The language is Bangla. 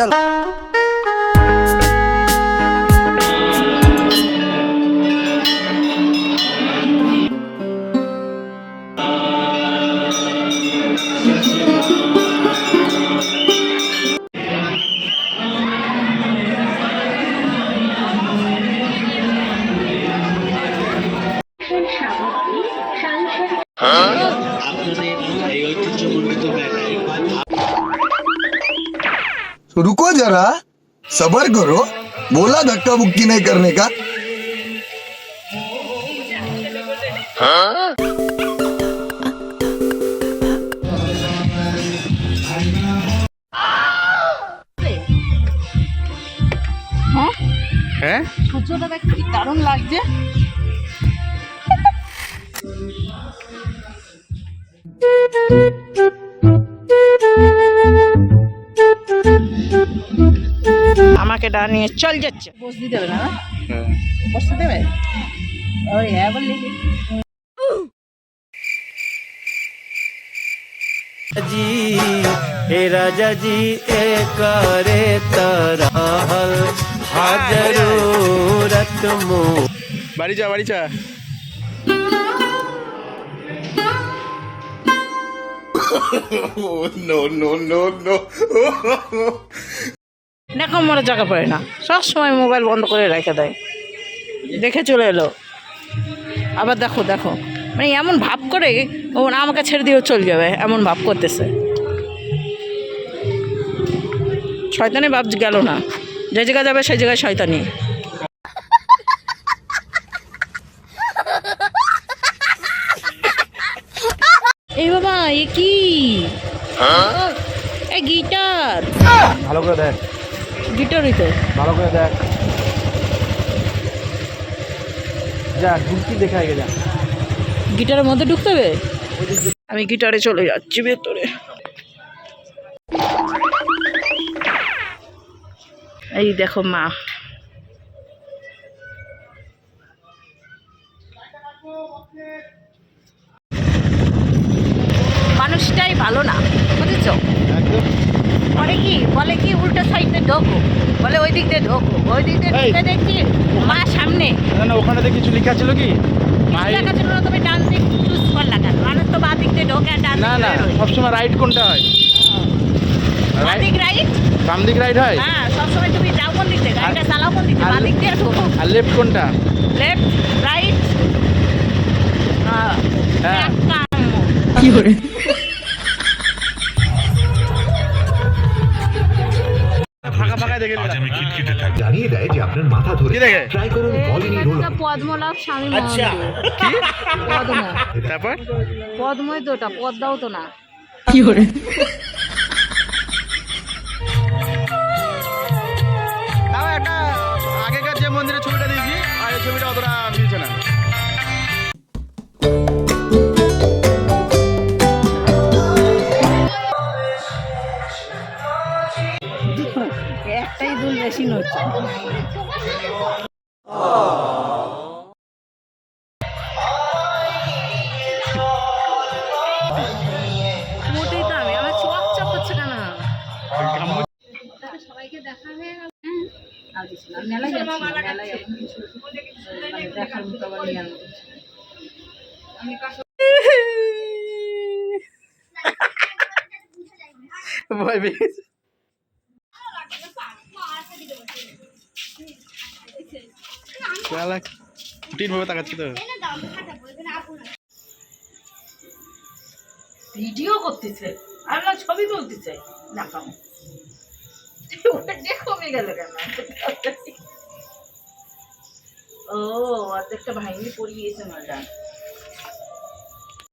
चलो আপনাদের এই ঐতিহ্যমণ্ডিত মেলায় रुको जरा सबर करो बोला धक्का बुक्की नहीं करने का হ্যাঁ সূর্যটা দেখ কি দারুণ লাগছে আমাকে ডানিয়ে চল যাচ্ছে বসতে দেবে না বসতে দেবে ওই হ্যাঁ বললি जी हे राजा जी ए करे तरहल हाजरूरत मो বাড়ি যা বাড়ি যা দেখো, মরে জায়গা পড়ে না। সব সময় মোবাইল বন্ধ করে রেখে দেয়। দেখে চলে এলো। আবার দেখো দেখো। মানে এমন ভাব করে, ও না, আমাকে ছেড়ে দিয়েও চলে যাবে। এমন ভাব করতেছে। শয়তানি ভাব গেল না। যে জায়গায় যাবে, সেই জায়গায় শয়তানি। এ কি? এ গিটার। ভালো করে দেখ। গিটারই তো ভালো করে দেখ। যা ঢুকতি দেখা যা। গিটারের মধ্যে ঢুকতে হবে? আমি গিটারে চলে যাচ্ছি ভেতরে। এই দেখো মা। মানুষটাই ভালো না বুঝেছ? বলে কি বলে কি উল্টো সাইডে ঢোকো বলে ওই দিক দিয়ে ঢোকো ওই দিক দিয়ে। ঢুকে দেখছি মা সামনে। না ওখানে তো কিছু লেখা ছিল কি? লেখা ছিল না তুমি ডান দিক চুজ করলা কেন মানুষ তো বাঁ দিক দিয়ে ঢোকে ডান না না সবসময় রাইট কোনটা হয়? বাঁ দিক রাইট বাম দিক রাইট হয়? হ্যাঁ সবসময় তুমি যাও কোন দিক দিয়ে গাড়িটা চালাও কোন দিক দিয়ে আর- বাঁ দিক দিয়ে ঢোকো। আর লেফট কোনটা? লেফট রাইট হ্যাঁ হ্যাঁ। এক জানিয়ে দেয় যে আপনার মাথা ধরে ট্রাই করুন ভলিনি রোল পদ্মলাভ স্বামী মহাদেব। পদ্ম তারপর? পদ্মই তো ওটা পদ্মাও তো না। কি করে? আগেকার যে মন্দিরের ছবিটা দিয়েছি আর ছবিটা অতটা না মেলায় যাচ্ছি মেলায় এখন কিছু মানে দেখার মতো আবার নিয়ে আনব ভয় পেয়ে গেছে। শালা কঠিন ভাবে তাকাচ্ছি তো। ভিডিও করতেছে আর না ছবি তুলতেছে দেখাম ওটা কমে গেল কেন ও অর্ধেকটা ভাঙিয়ে পড়িয়েছে মাটা